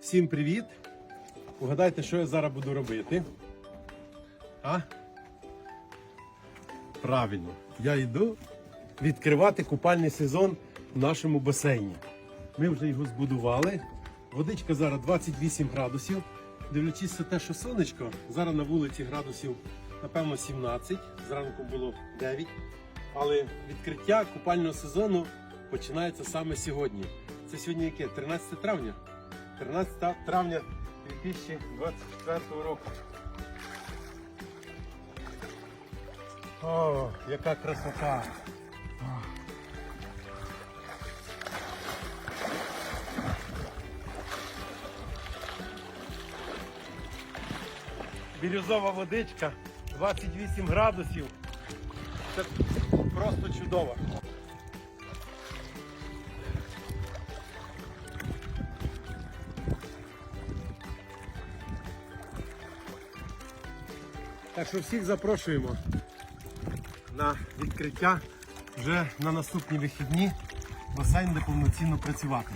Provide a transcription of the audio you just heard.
Всім привіт! Угадайте, що я зараз буду робити. А? Правильно, я йду відкривати купальний сезон в нашому басейні. Ми вже його збудували. Водичка зараз 28 градусів. Дивлячись на те, що сонечко, зараз на вулиці градусів, напевно, 17, зранку було 9. Але відкриття купального сезону починається саме сьогодні. Це сьогодні яке? 13 травня? 13 травня 2024 року. О, яка красота! Бірюзова водичка, 28 градусів. Це просто чудово. Так що всіх запрошуємо на відкриття вже на наступні вихідні басейн де повноцінно працювати.